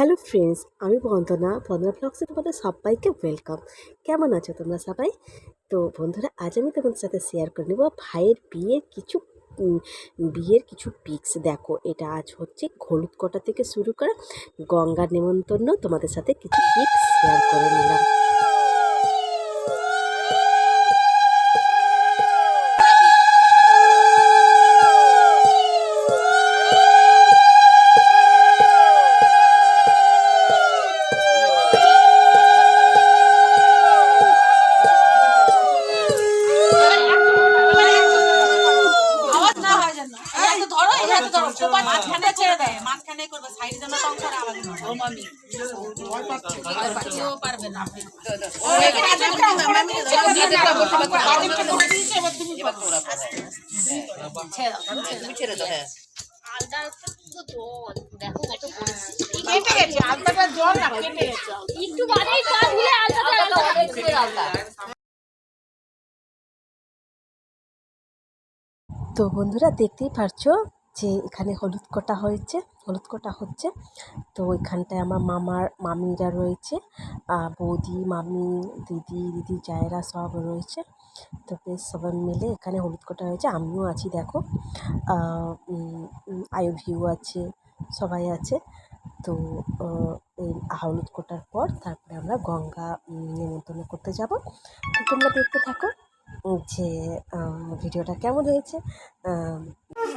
Hello friends, আমি বন্দনা। বন্দনা ব্লগসে তোমাদের সবাইকে ওয়েলকাম। কেমন আছো তোমরা সবাই? তো বন্ধুরা, আজ আমি তোমাদের সাথে শেয়ার করে নেব ভাইয়ের বিয়ের কিছু বিয়ের কিছু পিক্স দেখো, এটা আজ হচ্ছে হলুদ কটা থেকে শুরু করে গঙ্গার নেমন্তন্ন তোমাদের সাথে কিছু পিক্স শেয়ার করে নিলাম। মাঝখানে ছেড়ে দেয়। মাঝখানে করবে সাইডে যেন টং করে আওয়াজ ও মামি কেউ পারবে না। ও এখানে আছে মামি ছেড়ে দাও টং করে দিয়েছে এবার তুমি করো ছেড়ে দাও কেটে গেছে আলতাটা জল না কেটে গেছে। একটু বাদেই পা ধুলে আলতা তো বন্ধুরা দেখতেই পারছ? যে এখানে হলুদ কটা হয়েছে, হলুদ কটা হচ্ছে। তো এখানটায় আমার মামার মামিরা রয়েছে বৌদি, মামি, দিদি দিদি, জায়েরা সব রয়েছে। তো বেশ সবাই মিলে এখানে হলুদ কটা হয়েছে, আমিও আছি, দেখো। আয়ু ভিউ আছে, সবাই আছে। তো হলুদ কোটার পর তারপরে আমরা গঙ্গা নিমন্ত্রণ করতে যাব। তো তোমরা দেখতে থাকো যে ভিডিওটা কেমন হয়েছে। আম,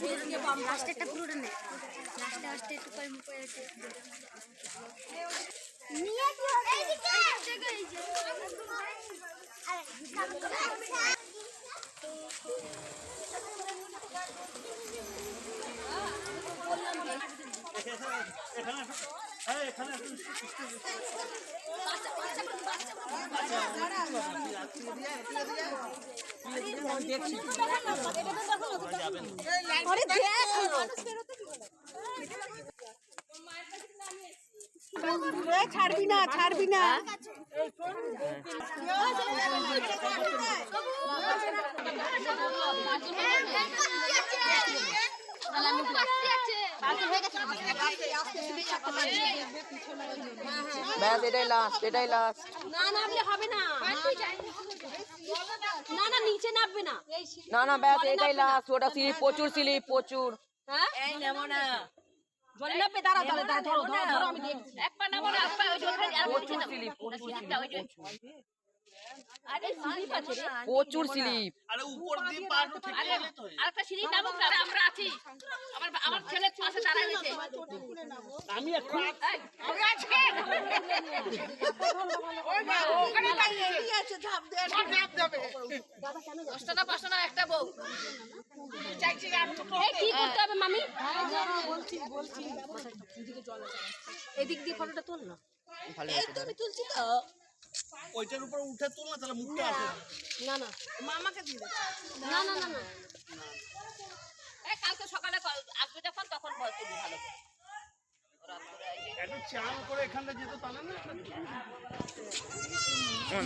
লাস্টেরটা পুরোটা নে লাস্টে লাস্টে একটু করে মুখ করে নিয়ে ছাড়বি না ছাড়বি না ব্যাস এটাই লাস্ট এটাই লাস্ট না নামলে হবে না। না না নিচে নামবে না। না না ব্যাস এটাই লাস্ট ওটা স্লিপ প্রচুর স্লিপ প্রচুর। হ্যাঁ? এই নেমো না। জল নামবে দাঁড়া দাঁড়া দাঁড়া ধরো ধরো ধরো আমি দেখছি। এক পা নামো না এক পা ওই যে ওখানে আর প্রচুর স্লিপ প্রচুর স্লিপ আরে স্লিপ আছে রে প্রচুর স্লিপ আরে উপর দিয়ে পা একটু ঠেকে গেলে তো আরেকটা সিঁড়ি নামো না আমরা আছি আমার আমার ছেলে পাশে দাঁড়ায় রয়েছে আমি এখন আমরা আছি দশটা না পাঁচটা না একটা বউ এই, কি করতে হবে মামি এদিক দিয়ে ফটোটা তোল না ভালো হয়েছে দাঁড়া। ওইটার উপর উঠে তোল না তাহলে মুখটা আসে না না। মামাকে দিয়ে না না না না। এই কালকে সকালে আসবে যখন তখন বল তুমি ভালো করে। একটু চান করে এখানটা যেত তাহলে না?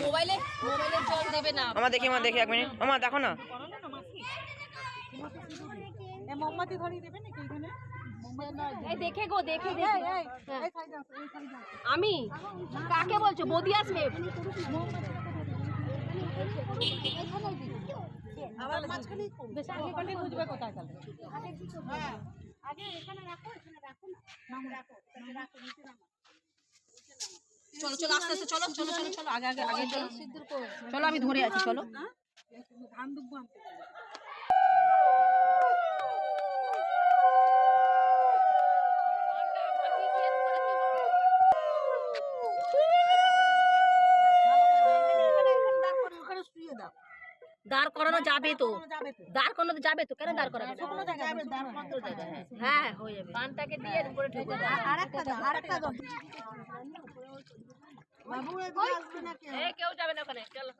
মোবাইলে মোবাইলে জল দেবে না। আমার দেখি আমার দেখি এক মিনিট। আমার দেখো না। এই দেখে গো দেখে দেখে। হ্যাঁ। আমি? কাকে বলছো? বদি আসবে। আবার মাঝখানেই বেশ আগে কটাই বুঝবে কোথায় তাহলে? চলো চলো আস্তে আস্তে চলো চলো চলো চলো আগে আগে আগে চলো। চলো আমি ধরে আছি চলো। দাঁড় করানো যাবে তো। দাঁড় করানো যাবে তো কেন দাঁড় করাবে না? হ্যাঁ হয়ে যাবে। পানটাকে দিয়ে উপরে ঠেকে কেউ। যাবে না ওখানে চলো।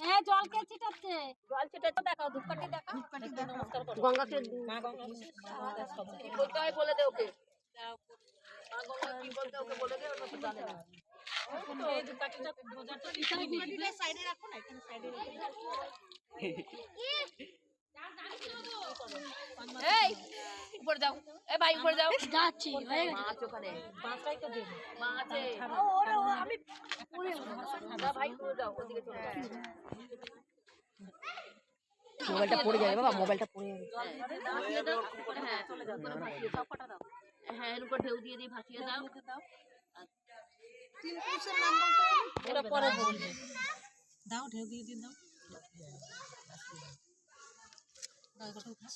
হ্যাঁ জল কে ছিটাচ্ছে? জল ছিটে তো দেখাও। ধূপকাঠি দেখাও। গঙ্গাকে মা গঙ্গা কি বলতে হয় বলে দে ওকে। মা গঙ্গা কি বলতে ওকে বলে দে ওটা তো জানে না। এই ধূপকাঠিটা বোঝাতে এই উপরে যাও। এ ভাই উপরে যাও। যাচ্ছি হয়ে গেছে। মাছ ওখানে মাছটাই তো দেবে। মাছ আমি না ভাই উপরে যাও ওদিকে চলে যাও। মোবাইলটা পড়ে যাবে বাবা মোবাইলটা পড়ে যাবে। হ্যাঁ চলে যাও। হ্যাঁ এর উপর ঢেউ দিয়ে দিয়ে ভাসিয়ে দাও। এটা পরে বলবে। দাও ঢেউ দিয়ে দিন দাও। দাও এগুলো উঠা।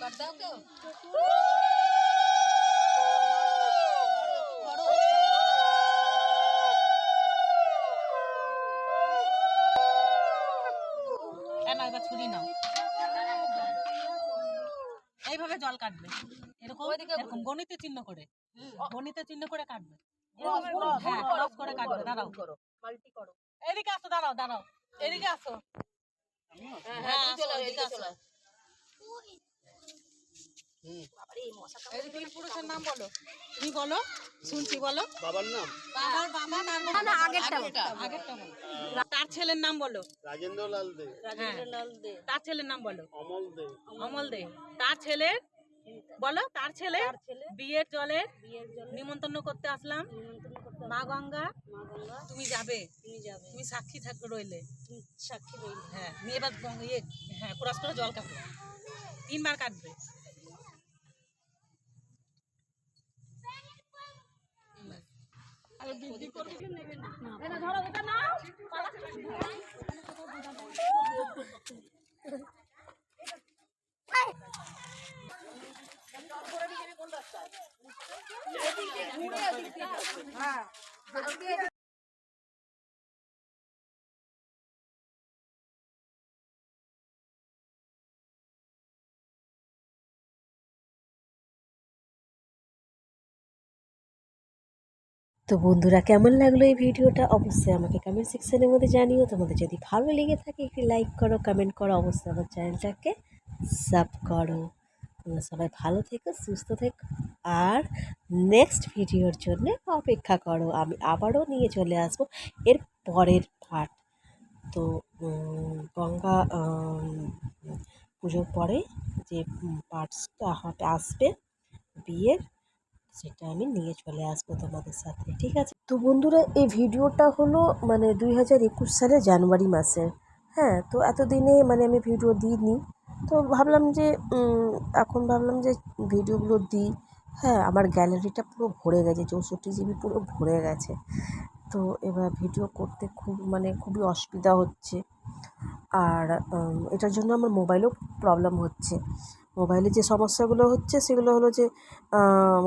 কাট দাও কেউ এ নাও, এবার ছুরি নাও। এইভাবে জল কাটবে। এরকম? এরকম গণিতে চিহ্ন করে। গণিতে চিহ্ন করে কাটবে। ক্রস করে কাটবে দাঁড়াও। মাল্টি করো। এদিকে আসো দাঁড়াও দাঁড়াও। এদিকে আসো। হ্যাঁ চলে আসো, এদিকে এদিকে আসো। পুরুষের নাম বলো। তুমি বলো শুনছি বলো। বাবার নাম? বাবার না আগেরটা আগেরটা বলো। তার ছেলের নাম বলো। রাজেন্দ্র লাল দে। হ্যাঁ তার ছেলের নাম বলো। অমল দে। অমল দে। তার ছেলের বলো তার ছেলে? বিয়ের জলে নিমন্ত্রণ করতে আসলাম। মা গঙ্গা তুমি যাবে? তুমি সাক্ষী থাকবে রইলে। সাক্ষী রইলে। হ্যাঁ নিয়ে এবার ইয়ে হ্যাঁ ক্রস করে জল কাটবে। তিনবার কাটবে। তো বন্ধুরা, কেমন লাগল এই ভিডিওটা? অবশ্যই আমাকে কমেন্ট সেকশনের মধ্যে জানিও। তোমাদের যদি ভালো লেগে থাকে, একটি লাইক করো কমেন্ট করো, অবশ্যই আমার চ্যানেলটাকে সাব করো। তোমরা সবাই ভালো থেকো, সুস্থ থেকো। আর নেক্সট ভিডিওর জন্য অপেক্ষা করো, আমি আবারও নিয়ে চলে আসব এর পরের পার্ট তো গঙ্গা পুজোর পরে যে পার্টসটা হবে আসবে বিয়ের, সেটা আমি নিয়ে চলে আসব তোমাদের সাথে, ঠিক আছে? তো বন্ধুরা, এই ভিডিওটা হলো মানে দুই হাজার একুশ সালে জানুয়ারি মাসে হ্যাঁ তো এতদিনে মানে আমি ভিডিও দিই দিইনি। তো ভাবলাম যে এখন ভাবলাম যে ভিডিওগুলো দিই। হ্যাঁ আমার গ্যালারিটা পুরো ভরে গেছে, চৌষট্টি জিবি পুরো ভরে গেছে। তো এবার ভিডিও করতে খুব মানে খুবই অসুবিধা হচ্ছে। আর এটার জন্য আমার মোবাইলও প্রবলেম হচ্ছে। মোবাইলে যে সমস্যাগুলো হচ্ছে, সেগুলো হলো যে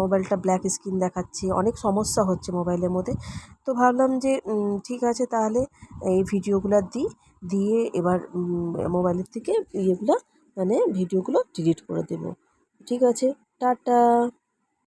মোবাইলটা ব্ল্যাক স্ক্রিন দেখাচ্ছে, অনেক সমস্যা হচ্ছে মোবাইলের মধ্যে। তো ভাবলাম যে ঠিক আছে তাহলে এই ভিডিওগুলো দিই। দিয়ে এবার মোবাইলের থেকে ইয়েগুলো মানে ভিডিওগুলো ডিলিট করে দেবো। ঠিক আছে টাটা।